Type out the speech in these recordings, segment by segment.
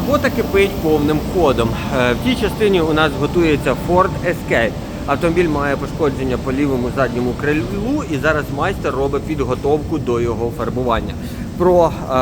Робота кипить повним ходом. Е, В тій частині у нас готується Ford Escape. Автомобіль має пошкодження по лівому задньому крилу, і зараз майстер робить підготовку до його фарбування. Про е,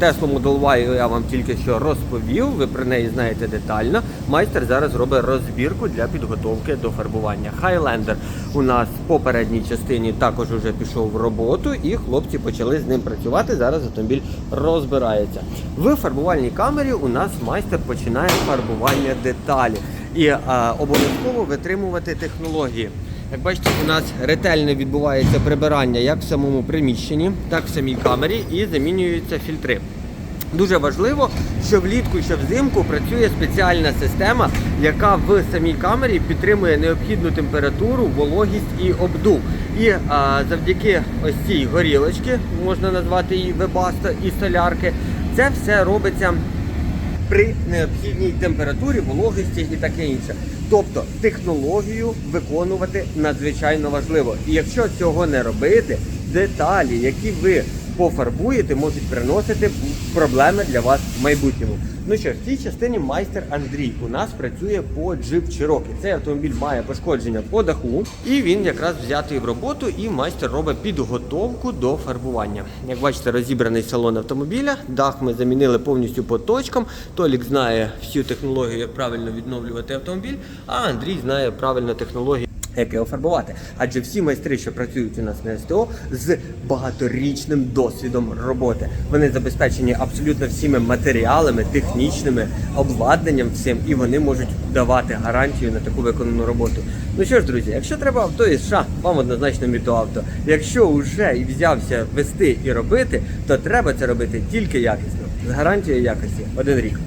Tesla Model Y я вам тільки що розповів. Ви про неї знаєте детально. Майстер зараз робить розбірку для підготовки до фарбування. Highlander у нас по передній частині також вже пішов в роботу, і хлопці почали з ним працювати. Зараз автомобіль розбирається. В фарбувальній камері у нас майстер починає фарбування деталі і е, обов'язково витримувати технології. Як бачите, у нас ретельно відбувається прибирання як в самому приміщенні, так і в самій камері і замінюються фільтри. Дуже важливо, що влітку, що взимку працює спеціальна система, яка в самій камері підтримує необхідну температуру, вологість і обдув. І а, завдяки ось цій горілочці, можна назвати її вебасто і солярки, це все робиться при необхідній температурі, вологості і таке інше. Тобто технологію виконувати надзвичайно важливо. І якщо цього не робити, деталі, які ви пофарбуєте, можуть приносити проблеми для вас в майбутньому. Ну що в цій частині майстер Андрій у нас працює по Jeep Cherokee. Цей автомобіль має пошкодження по даху, і він якраз взятий в роботу, і майстер робить підготовку до фарбування. Як бачите, розібраний салон автомобіля. Дах ми замінили повністю по точкам. Толік знає всю технологію, як правильно відновлювати автомобіль, а Андрій знає правильну технологію як його фарбувати. Адже всі майстри, що працюють у нас на СТО, з багаторічним досвідом роботи. Вони забезпечені абсолютно всіми матеріалами, технічними обладнанням всім, і вони можуть давати гарантію на таку виконану роботу. Ну що ж, друзі, якщо треба авто із США, вам однозначно мітоавто. Якщо вже і взявся вести і робити, то треба це робити тільки якісно з гарантією якості один рік.